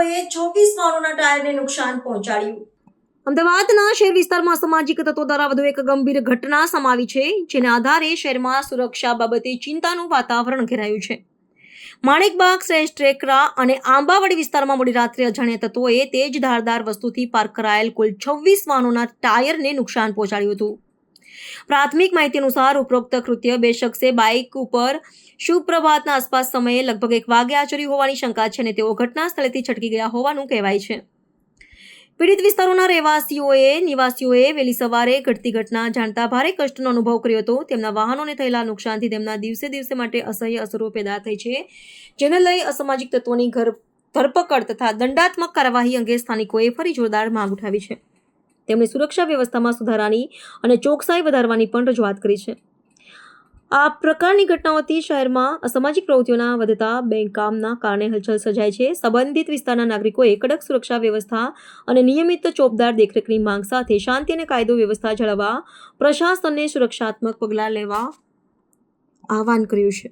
તત્વોએ ચોવીસ વાહનોના ટાયરને નુકસાન પહોંચાડ્યું. અમદાવાદના શહેર વિસ્તારમાં સામાજિક તત્વો દ્વારા વધુ એક ગંભીર ઘટના સમાવી છે, જેના આધારે શહેરમાં સુરક્ષા બાબતે ચિંતાનું વાતાવરણ ઘેરાયું છે. માણેકબાગ શ્રેષ્ઠ ટ્રેકરા અને આંબાવાડી વિસ્તારમાં મોડી રાત્રે અજાણ્યા તત્વોએ તેજ ધારદાર વસ્તુથી પાર્ક કરાયેલ કુલ છવ્વીસ વાહનોના ટાયરને નુકસાન પહોંચાડ્યું હતું. પ્રાથમિક માહિતી અનુસાર ઉપરોક્ત કૃત્ય બે શખ્સે બાઇક ઉપર સુપ્રભાતના આસપાસ સમયે લગભગ એક વાગે આચર્યું હોવાની શંકા છે અને તેઓ ઘટના સ્થળેથી છટકી ગયા હોવાનું કહેવાય છે. પીડિત વિસ્તારોના રહેવાસીઓએ, નિવાસીઓએ વહેલી સવારે ઘટતી ઘટના જાણતા ભારે કષ્ટનો અનુભવ કર્યો હતો. તેમના વાહનોને થયેલા નુકસાનથી તેમના દિવસે દિવસે માટે અસહ્ય અસરો પેદા થઈ છે, જેને લઈ અસામાજિક તત્વોની ઘર ધરપકડ તથા દંડાત્મક કાર્યવાહી અંગે સ્થાનિકોએ ફરી જોરદાર માંગ ઉઠાવી છે. તેમણે સુરક્ષા વ્યવસ્થામાં સુધારાની અને ચોકસાઈ વધારવાની પણ રજૂઆત કરી છે. આ પ્રકારની ઘટનાઓથી શહેરમાં અસામાજિક પ્રવૃત્તિઓના વધતા બેકામના કારણે હલચલ સર્જાય છે. સંબંધિત વિસ્તારના નાગરિકોએ કડક સુરક્ષા વ્યવસ્થા અને નિયમિત ચોપદાર દેખરેખની માંગ સાથે શાંતિ અને કાયદો વ્યવસ્થા જાળવવા પ્રશાસનને સુરક્ષાત્મક પગલાં લેવા આહવાન કર્યું છે.